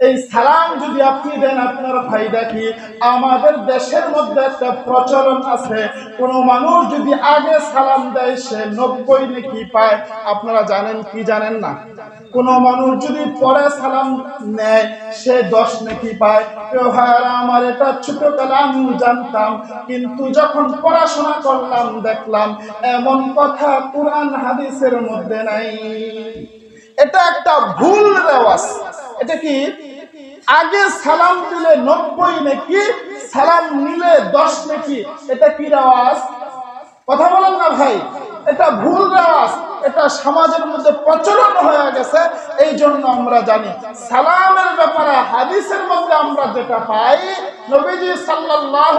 এই সালাম যদি আপনি দেন, আপনার ফায়দা কি? আমাদের দেশের মধ্যে একটা প্রচলন আছে। কোন মানুষ যদি আগে সালাম দেয়, সে নব্বই নাকি পায়। আপনারা জানেন কি জানেন না? কোন মানুষ যদি পরে সালাম নেয়, সে দশ নাকি পায়। আমার এটা ছোটবেলা আমিও জানতাম। কিন্তু যখন পড়াশোনা করলাম, দেখলাম এমন কথা কোরআন হাদিসের মধ্যে নাই। এটা একটা ভুল রেওয়াজ। এটা কি? আগে সালাম দিলে নব্বই নাকি? সালাম নিলে দশ নাকি? এটা কি রেওয়াজ? কথা বলেন না ভাই। এটা ভুল রেওয়াজ। এটা সমাজের মধ্যে প্রচলন হয়ে গেছে এই জন্য আমরা জানি। সালামের ব্যাপারে, হাদিসের মধ্যে আমরা যেটা পাই, নবীজি সাল্লাল্লাহু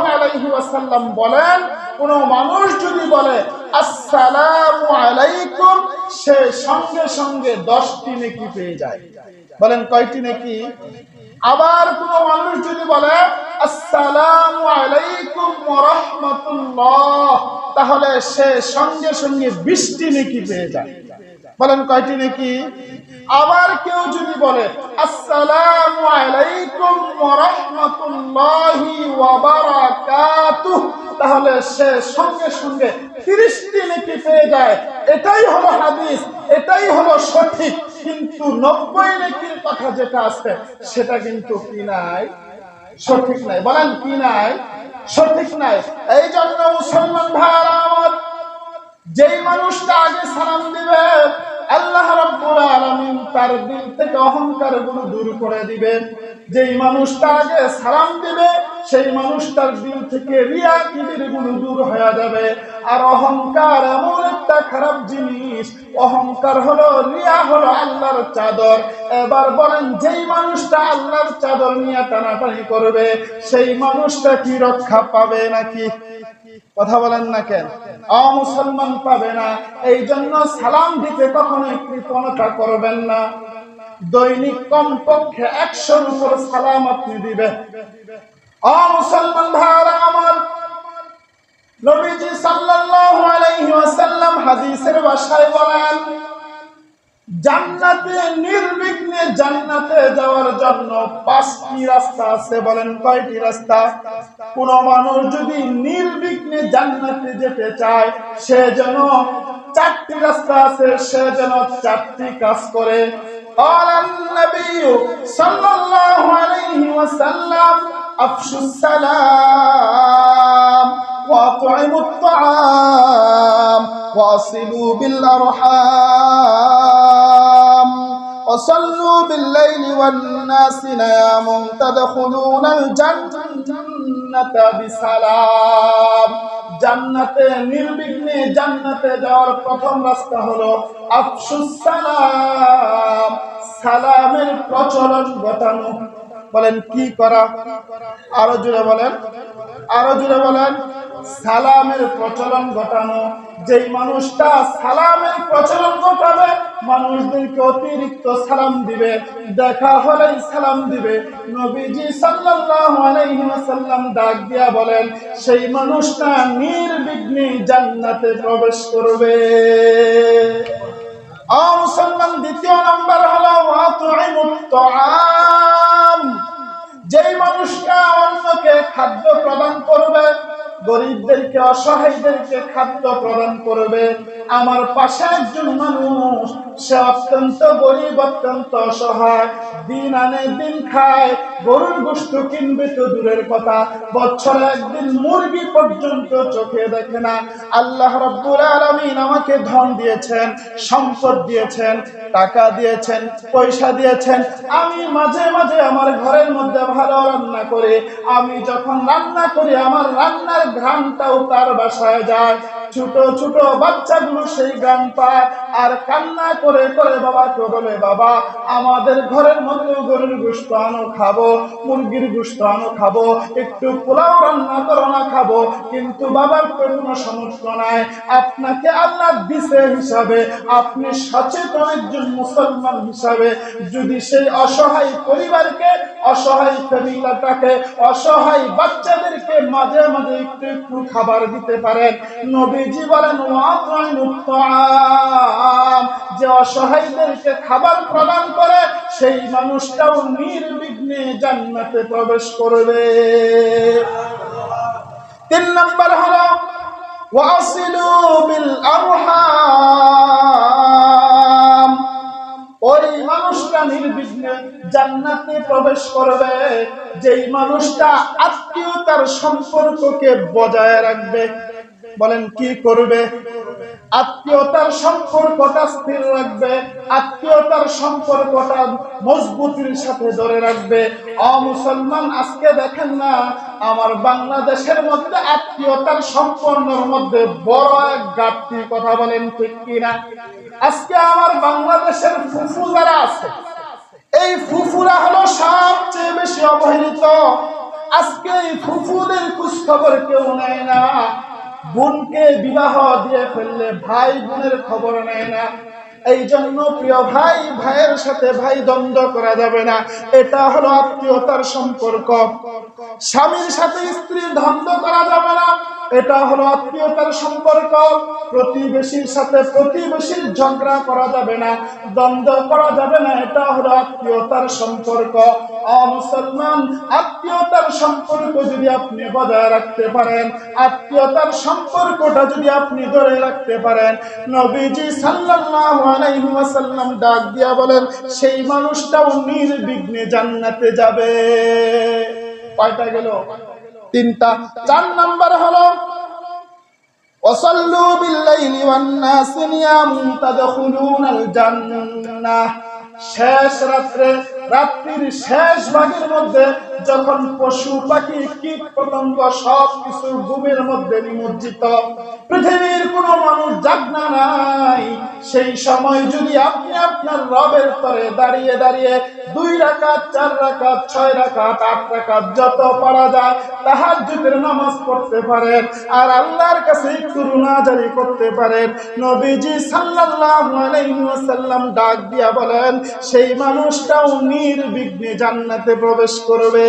বলেন, কোন মানুষ যদি বলে, আসসালামু আলাইকুম সে সঙ্গে সঙ্গে দশটি নেকি পেয়ে যায়। বলেন কয়টি নেকি? আবার কোন মানুষ যদি বলে তাহলে সে সঙ্গে সঙ্গে বৃষ্টি নেকি পেয়ে যায়। বলেন কয়টি নেকি? আবার কেউ যদি বলে, আসসালামু আলাইকুম তাহলে সে সঙ্গে সঙ্গে 30টি নেকি পেয়ে যায়। এটাই হলো হাদিস, এটাই হলো সঠিক। কিন্তু 90 নেকির কথা যেটা আছে, সেটা কিন্তু কি নাই? সঠিক নাই। বলেন কি নাই? সঠিক নাই। এই জন্য মুসলমান ভাইরা আমার, যেই মানুষটা আগে সালাম দিবে, আল্লাহ রাব্বুল আলামিন তার দিল থেকে অহংকারগুলো দূর করে দিবেন। যেই মানুষটা আগে সালাম দিবে সেই মানুষটার দিল থেকে রিয়া গুলো দূর হয়ে যাবে। আর অহংকার এমন একটা খারাপ জিনিস, অহংকার হলো রিয়া হলো আল্লাহর চাদর। এবার বলেন, যেই মানুষটা আল্লাহর চাদর নিয়ে টানাটানি করবে, সেই মানুষটা কি রক্ষা পাবে নাকি? কথা বলেন না কেন? অমুসলমান পাবে না। এই জন্য সালাম দিতে কখনোই কৃপণতা করবেন না। দৈনিক কমপক্ষে একশোর উপর সালাম আপনি দিবেন। অমুসলমান ভাইরা আমার নবীজি সাল্লাল্লাহু আলাইহি ওয়াসাল্লাম হাদিসের ভাষায় বলেন জান্নাতে নির্বিঘ্নে জান্নাতে যাওয়ার জন্য পাঁচটি রাস্তা আছে বলেন কয়টি রাস্তা কোন মানুষ যদি নির্বিঘ্নে জান্নাতে যেতে চায় সে যেন চারটি রাস্তা আছে সে যেন চারটি কাজ করে قال النبي صلى الله عليه وسلم أفشوا السلام وأطعموا الطعام واصلوا بالأرحام وصلوا بالليل والناس نيام تدخلون الجنة بسلام জান্নাতে নির্বিঘ্নে জান্নাতে যাওয়ার প্রথম রাস্তা হলো আফসুস সালাম সালামের প্রচলন ঘটানো বলেন, কি করা? আরও জুড়ে বলেন, আরও জুড়ে বলেন। সালামের প্রচলন ঘটানো, যেই মানুষটা সালামের প্রচলন ঘটাবে, মানুষদেরকে অতিরিক্ত সালাম দিবে, দেখা হলেই সালাম দিবে। নবীজি সাল্লাম ডাক দিয়া বলেন, সেই মানুষটা নির্বিঘ্নে জান্নাতে প্রবেশ করবে। খাদ্য প্রদান করবে গরিবদেরকে অসহায়দেরকে খাদ্য প্রদান করবে। আমার পাশে একজন মানুষ সে অত্যন্ত গরিব, অত্যন্ত অসহায়। দিন আনে দিন খায়, গরুর গোস্ত কিনবে তো দূরের কথা। বছরে একদিন মুরগি পর্যন্ত চোখে দেখে না। আল্লাহ রব্বুল আলামিন আমাকে ধন দিয়েছেন, সম্পদ দিয়েছেন, টাকা দিয়েছেন, পয়সা দিয়েছেন। আমি মাঝে মাঝে আমার ঘরের মধ্যে ভালো রান্না করে। আমি যখন রান্না করি, আমার রান্নার ঘ্রাণটাও তার বাসায় যায়। ছোট ছোট বাচ্চাগুলো সেই গান পায়। আর কান্না করে করে বাবাকে বলে, বাবা, আমাদের ঘরের মধ্যে গরুর গোস্ত আনো, খাব, মুরগির গোস্ত আনো, খাব, একটু পোলাও রান্না করো না, খাব, কিন্তু বাবার তো কোনো সমস্যা নাই। আপনাকে আল্লাহ দিছে হিসাবে, আপনি সচেতন একজন মুসলমান হিসাবে। যদি সেই অসহায় পরিবারকে, অসহায় ফ্যামিলাটাকে, অসহায় বাচ্চাদেরকে মাঝে মাঝে একটু একটু খাবার দিতে পারেন। নবীজি বলেন ওয়াতাইমুত সাল্লাম যে অসহায়দেরকে খাবার প্রদান করে, সেই মানুষটাও নির্বিঘ্নে জান্নাতে প্রবেশ করবে। তিন নম্বর হলো ওই মানুষটা নির্বিঘ্নে জান্নাতে প্রবেশ করবে, যেই মানুষটা আত্মীয়তার সম্পর্ককে বজায় রাখবে। বলেন, কি করবে? আত্মীয়তার সম্পর্কটা স্থির রাখবে, আত্মীয়তার সম্পর্কটা মজবুতির সাথে ধরে রাখবে। অমুসলমান আজকে দেখেন না, আমার বাংলাদেশের মধ্যে আত্মীয়তার সম্পর্কের মধ্যে বড় এক ঘাটতি, কথা বলেন ঠিক কিনা? আজকে আমার বাংলাদেশের ফুফু যারা আছে, এই ফুফুরা হলো সবচেয়ে বেশি অবহেলিত। আজকে এই ফুফুদের খোঁজখবর কেউ নেয় না। বোনকে বিবাহ দিয়ে ফেললে ভাই বোনের খবর নেয় না। এই জন্য প্রিয় ভাই, ভাইয়ের সাথে ভাই দ্বন্দ্ব করা যাবে না। এটা হলো আত্মীয়তার সম্পর্ক। স্বামীর সাথে স্ত্রীর দ্বন্দ্ব করা যাবে না। এটা হলো আত্মীয়তার সম্পর্ক। প্রতিবেশীর সাথে প্রতিবেশীর ঝগড়া করা যাবে না, দ্বন্দ্ব করা যাবে না। এটা হলো আত্মীয়তার সম্পর্ক। অমুসলমান, আত্মীয়তার সম্পর্ক যদি আপনি বজায় রাখতে পারেন, আত্মীয়তার সম্পর্কটা যদি আপনি ধরে রাখতে পারেন, নবীজি সাল্লাল্লাহু আলাইহি ওয়াসাল্লাম ডাক দিয়া বলেন সেই মানুষটাও নির্বিঘ্নে জান্নাতে যাবে কয়টা গেল তিনটা চার নাম্বার হলো وصلوا بالليل والناس نيام تدخلون الجنة শেষ রাত্রে, রাত্রির শেষ ভাগের মধ্যে যখন পশু, পাখি, কীট, পতঙ্গ সব কিছু ঘুমের মধ্যে নিমজ্জিত, পৃথিবীর কোন মানুষ জাগনা নাই। সেই সময় যদি আপনি আপনার রবের তরে দাঁড়িয়ে দাঁড়িয়ে দুই রাকাত, চার রাকাত, ছয় রাকাত, আট রাকাত, যত পারা যায় যুগের নামাজ পড়তে পারেন। আর আল্লাহর কাছে একটু রুনাজারি করতে পারেন। নবীজি সাল্লাল্লাহু ডাক দিয়া বলেন, সেই মানুষটাও নির্বিঘ্নে জান্নাতে প্রবেশ করবে।